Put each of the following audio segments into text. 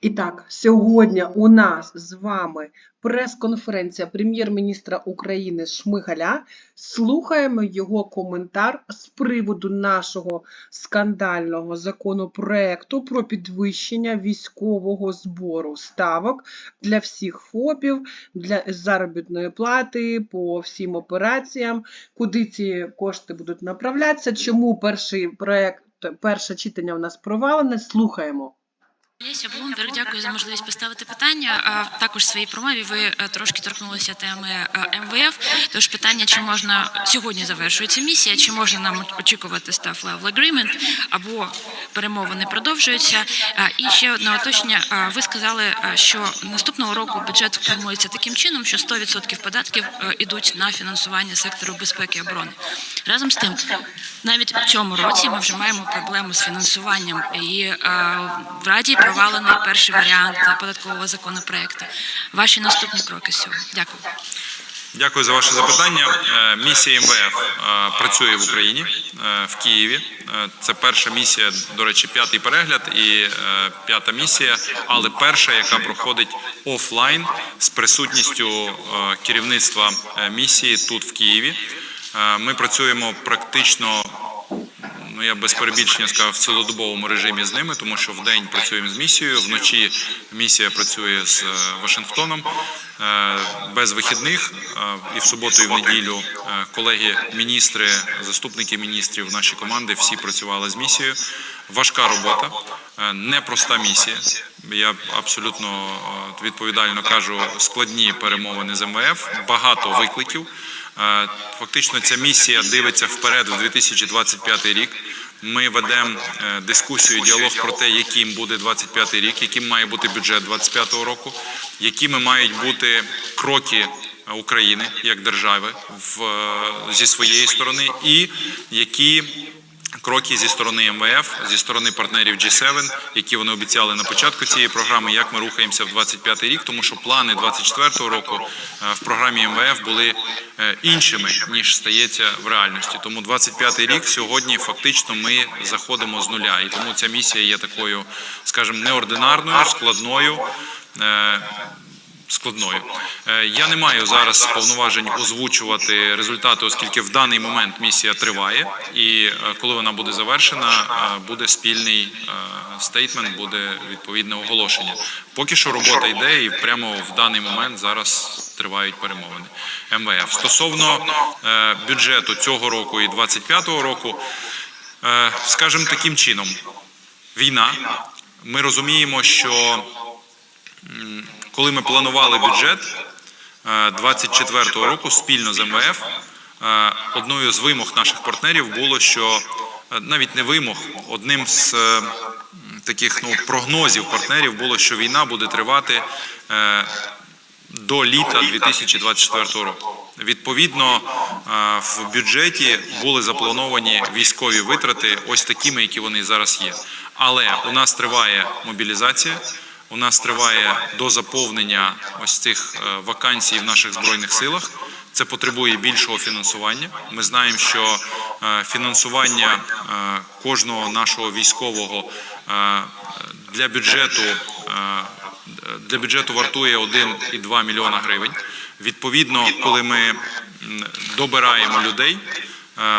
І так, сьогодні у нас з вами прес-конференція прем'єр-міністра України Шмигаля. Слухаємо його коментар з приводу нашого скандального законопроекту про підвищення військового збору ставок для всіх ФОПів, для заробітної плати по всім операціям, куди ці кошти будуть направлятися, чому перший проект, перше читання у нас провалене. Слухаємо. Леся Блумберг, дякую за можливість поставити питання. Також в своїй промові ви е, трошки торкнулися теми е, МВФ. Тож питання, чи можна сьогодні завершується місія, чи можна нам очікувати staff level agreement, або перемовини продовжуються. І ще одне уточнення. Ви сказали, що наступного року бюджет формується таким чином, що 100% податків е, ідуть на фінансування сектору безпеки і оборони. Разом з тим, навіть в цьому році ми вже маємо проблему з фінансуванням і е, в Раді провалений перший варіант податкового законопроекту. Ваші наступні кроки з цього. Дякую. Дякую за ваше запитання. Е, Місія МВФ е, працює в Україні в Києві. Це перша місія, до речі, п'ятий перегляд і п'ята місія, але перша, яка проходить офлайн з присутністю керівництва місії тут в Києві. Ми працюємо практично ну я без перебільшення сказав в цілодобовому режимі з ними, тому що вдень працюємо з місією, вночі місія працює з е, Вашингтоном е, без вихідних. е, І в суботу, і в неділю колеги, міністри, заступники міністрів, наші команди всі працювали з місією. Важка робота, непроста місія. Я абсолютно е, відповідально кажу, складні перемовини з МВФ, багато викликів. Е, Фактично, ця місія дивиться вперед в 2025 рік. Ми ведемо е, дискусію, діалог про те, яким буде 25 рік, яким має бути бюджет 25 року, якими мають бути кроки України як держави в, зі своєї сторони, і які кроки зі сторони МВФ, зі сторони партнерів G7, які вони обіцяли на початку цієї програми, як ми рухаємося в 25 рік, тому що плани 24 року е, в програмі МВФ були е, іншими ніж стається в реальності. Тому 25 рік сьогодні фактично ми заходимо з нуля, і тому ця місія є такою, скажімо, неординарною, складною. Складною Е, я не маю зараз повноважень озвучувати результати, оскільки в даний момент місія триває, і е, коли вона буде завершена, е, буде спільний стейтмент, буде відповідне оголошення. Поки що робота йде, і прямо в даний момент зараз тривають перемовини МВФ стосовно бюджету цього року і 25-го року. Скажімо таким чином, війна. Ми розуміємо, що коли ми планували бюджет е, 24-го року спільно з МВФ, е, одною з вимог наших партнерів було, що е, навіть не вимог, одним з е, таких ну, прогнозів партнерів було, що війна буде тривати е, до літа 2024 року. Відповідно, е, в бюджеті були заплановані військові витрати, ось такими, які вони зараз є. Але у нас триває мобілізація. У нас триває дозаповнення ось цих е, вакансій в наших збройних силах. Це потребує більшого фінансування. Ми знаємо, що е, фінансування е, кожного нашого військового для бюджету для бюджету вартує 1,2 мільйона гривень. Відповідно, коли ми добираємо людей,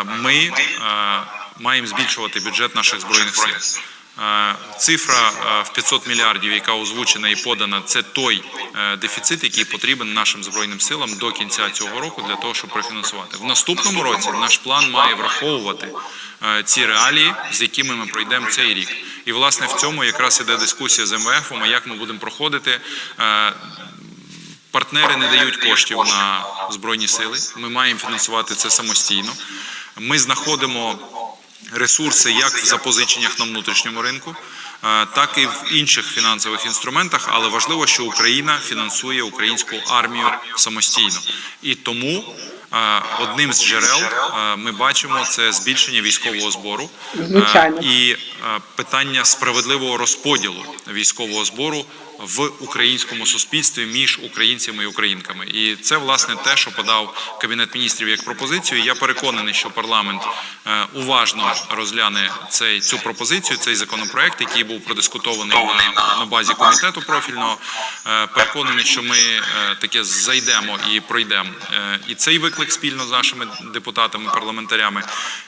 ми маємо збільшувати бюджет наших збройних сил. Е, Цифра е, в 500 мільярдів, яка озвучена і подана, це той е, дефіцит, який потрібен нашим збройним силам до кінця цього року для того, щоб профінансувати. В наступному році наш план має враховувати ці реалії, з якими ми пройдемо цей рік. І власне в цьому якраз іде дискусія з МВФ, як ми будемо проходити. Партнери не дають коштів на збройні сили. Ми маємо фінансувати це самостійно. Ми знаходимо ресурси як в запозиченнях на внутрішньому ринку, е, так і в інших фінансових інструментах. Але важливо, що Україна фінансує українську армію самостійно, і тому Е, Одним з джерел е, ми бачимо це збільшення військового збору Звичайно. і питання справедливого розподілу військового збору в українському суспільстві між українцями і українками. І це власне те, що подав кабінет міністрів як пропозицію. Я переконаний, що парламент е, уважно розгляне цей цю пропозицію, цей законопроект, який був продискутований на, на базі комітету профільного. Е, Переконаний, що ми е, таке зайдемо і пройдемо і цей виклик спільно з нашими депутатами, парламентарями.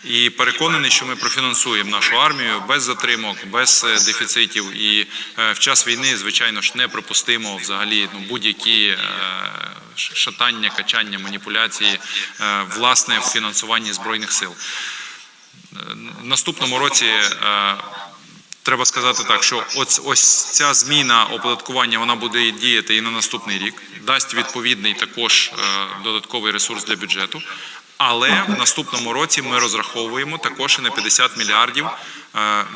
І переконаний, що ми профінансуємо нашу армію без затримок, без дефіцитів. І в час війни, звичайно ж, неприпустимо взагалі ну, будь-які е, шатання, качання, маніпуляції е, власне в фінансуванні збройних сил. Е, В наступному році. е, Треба сказати так, що ось, ось ця зміна оподаткування вона буде діяти і на наступний рік, дасть відповідний також е, додатковий ресурс для бюджету. Але в наступному році ми розраховуємо також і на 50 мільярдів е,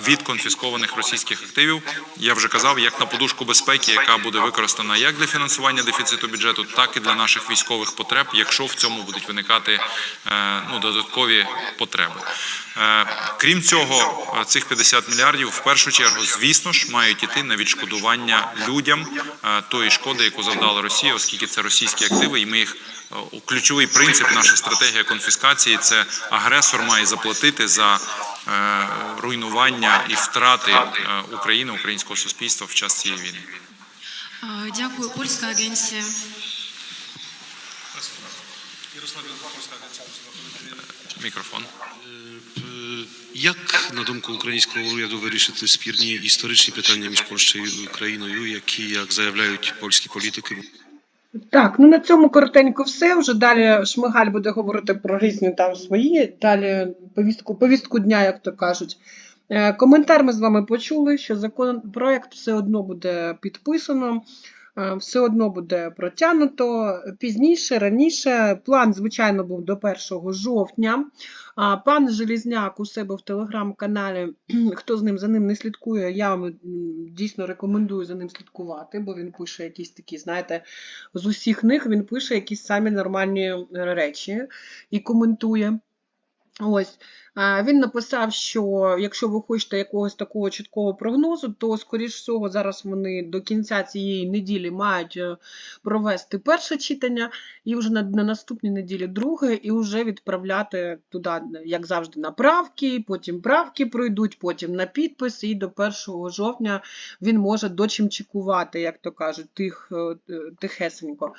від конфіскованих російських активів. Я вже казав, як на подушку безпеки, яка буде використана як для фінансування дефіциту бюджету, так і для наших військових потреб, якщо в цьому будуть виникати е, ну, додаткові потреби. Е, Крім цього, е, цих 50 мільярдів в першу чергу, звісно ж, мають іти на відшкодування людям е, тої шкоди, яку завдала Росія, оскільки це російські активи, і ми їх е, ключовий принцип, наша стратегія конфіскації це агресор має заплатити за е, руйнування і втрати е, України, українського суспільства в час цієї війни. Дякую, польська агенція. Мікрофон. Е, Як, на думку українського уряду, вирішити спірні історичні питання між Польщею і Україною, які, як заявляють польські політики, Так, ну на цьому коротенько все. Вже далі Шмигаль буде говорити про різні там свої, далі повістку, повістку дня, як то кажуть. Е, Коментар ми з вами почули, що законопроект все одно буде підписано, все одно буде протягнуто пізніше, раніше. План, звичайно, був до 1 жовтня. Пан Желізняк у себе в телеграм-каналі, хто з ним за ним не слідкує, я вам дійсно рекомендую за ним слідкувати, бо він пише якісь такі, знаєте, з усіх них він пише якісь самі нормальні е, речі і коментує. Ось він написав, що якщо ви хочете якогось такого чіткого прогнозу, то скоріш всього зараз вони до кінця цієї неділі мають е, провести перше читання, і вже на, на наступній неділі друге, і вже відправляти туди, як завжди, на правки, потім правки пройдуть, потім на підпис, і до 1 жовтня він може дочимчикувати, як то кажуть, тих, е, тихесенько.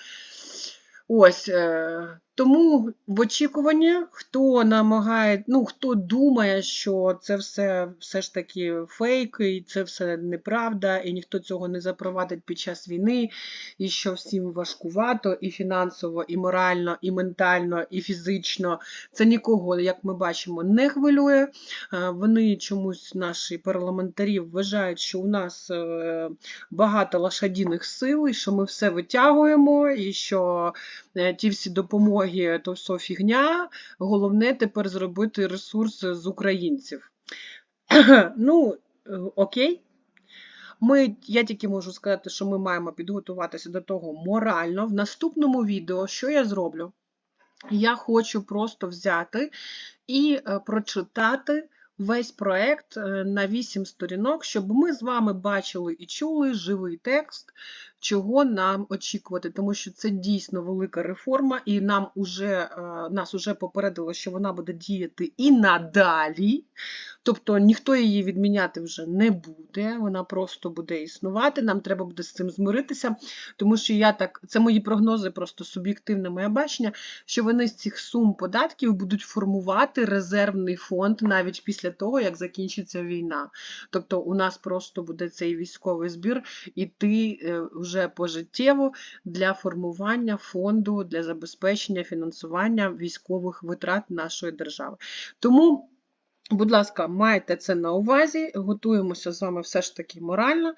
Ось е, тому в очікуванні, хто намагає, ну хто думає, що це все все ж таки фейк, і це все неправда, і ніхто цього не запровадить під час війни, і що всім важкувато, і фінансово, і морально, і ментально, і фізично. Це нікого, як ми бачимо, не хвилює. Е, Вони чомусь наші парламентарі вважають, що у нас е, багато лошадіних сил, і що ми все витягуємо, і що е, ті всі допомоги то все фігня. Головне тепер зробити ресурс з українців. ну, е, окей. Ми, я тільки можу сказати, що ми маємо підготуватися до того морально. В наступному відео, що я зроблю? Я хочу просто взяти і е, прочитати весь проект е, на 8 сторінок, щоб ми з вами бачили і чули живий текст, чого нам очікувати, тому що це дійсно велика реформа, і нам уже, е, нас уже попередило, що вона буде діяти і надалі. Тобто ніхто її відміняти вже не буде, вона просто буде існувати. Нам треба буде з цим змиритися, тому що я так, це мої прогнози, просто суб'єктивне моє бачення, що вони з цих сум податків будуть формувати резервний фонд навіть після того, як закінчиться війна. Тобто у нас просто буде цей військовий збір іти е, вже пожиттєво для формування фонду для забезпечення фінансування військових витрат нашої держави. Тому. Будь ласка, майте це на увазі, готуємося з вами все ж таки морально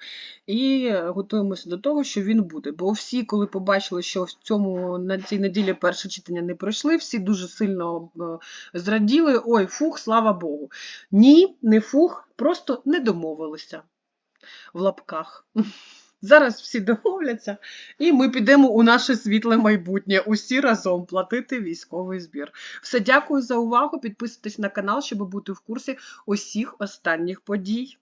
і готуємося до того, що він буде. Бо всі, коли побачили, що в цьому на цій неділі перше читання не пройшли, всі дуже сильно е, зраділи. Ой, фух, слава Богу. Ні, не фух, просто не домовилися в лапках. Зараз всі домовляться, і ми підемо у наше світле майбутнє усі разом платити військовий збір. Все, дякую за увагу. Підписуйтесь на канал, щоб бути в курсі усіх останніх подій.